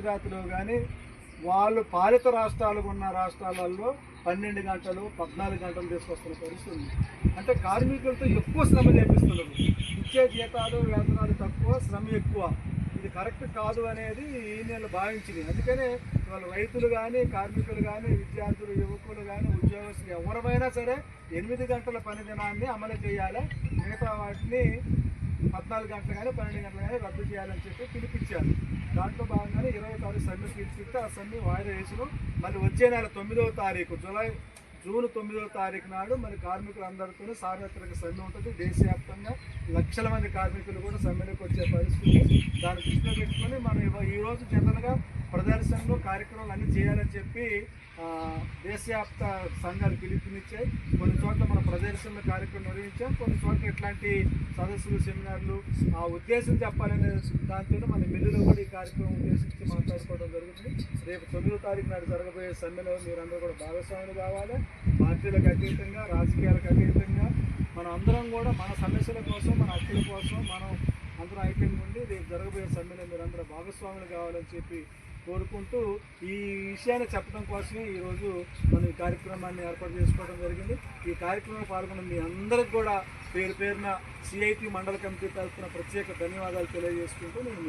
గుజరాత్లో కానీ వాళ్ళు పాలిత రాష్ట్రాలకు ఉన్న రాష్ట్రాలలో పన్నెండు గంటలు పద్నాలుగు గంటలు తీసుకొస్తున్న పరిస్థితి ఉంది. అంటే కార్మికులతో ఎక్కువ శ్రమ చేపిస్తున్నారు. ఇచ్చే జీతాలు వేతనాలు తక్కువ శ్రమ ఎక్కువ. ఇది కరెక్ట్ కాదు అనేది యూనియన్లు భావించింది. అందుకనే వాళ్ళు రైతులు కానీ కార్మికులు కానీ విద్యార్థులు యువకులు కానీ ఉద్యోగస్తులు ఎవరమైనా సరే ఎనిమిది గంటల పని దినాన్ని అమలు చేయాలి. మిగతా వాటిని పద్నాలుగు గంటలు కానీ పన్నెండు గంటలు కానీ రద్దు చేయాలని చెప్పి పిలిపించారు. దాంట్లో భాగంగానే ఇరవై తారీఖు సమ్మె పిలిచిస్తే ఆ సమ్మె వాయిదా వేసిన మళ్ళీ వచ్చే నెల తొమ్మిదవ తారీఖు జూలై జూన్ తొమ్మిదవ తారీఖు నాడు మరి కార్మికులందరితోనే సార్వత్రిక సమ్మె ఉంటుంది. దేశవ్యాప్తంగా లక్షల మంది కార్మికులు కూడా సమ్మెలోకి వచ్చే పరిస్థితి. దాన్ని దృష్టిలో పెట్టుకొని మనం ఈరోజు జనరల్గా ప్రదర్శనలు కార్యక్రమాలు అన్నీ చేయాలని చెప్పి దేశవ్యాప్త సంఘాలు పిలుపునిచ్చాయి. కొన్ని చోట్ల మన ప్రదర్శనల కార్యక్రమం నిర్వహించాం. కొన్ని చోట్ల ఇట్లాంటి సదస్సులు సెమినార్లు ఆ ఉద్దేశం చెప్పాలనే దాంతో మన మిల్లులో కూడా ఈ కార్యక్రమం ఉద్దేశించి మాట్లాడుకోవడం జరుగుతుంది. రేపు తొమ్మిదో తారీఖు నాడు జరగబోయే సమ్మెలో మీరందరూ కూడా భాగస్వాములు కావాలి. పార్టీలకు అతీతంగా రాజకీయాలకు అతీతంగా మనం అందరం కూడా మన సమస్యల కోసం మన హక్కుల కోసం మనం అందరం ఐక్యంగా ఉండి రేపు జరగబోయే సమ్మెలో మీరందరూ భాగస్వాములు కావాలని చెప్పి కోరుకుంటూ ఈ విషయాన్ని చెప్పడం కోసమే ఈరోజు మనం ఈ కార్యక్రమాన్ని ఏర్పాటు చేసుకోవడం జరిగింది. ఈ కార్యక్రమంలో పాల్గొన్న మీ అందరికి కూడా పేరు పేరున సిఐటి మండల కమిటీ తరఫున ప్రత్యేక ధన్యవాదాలు తెలియజేసుకుంటూ నేను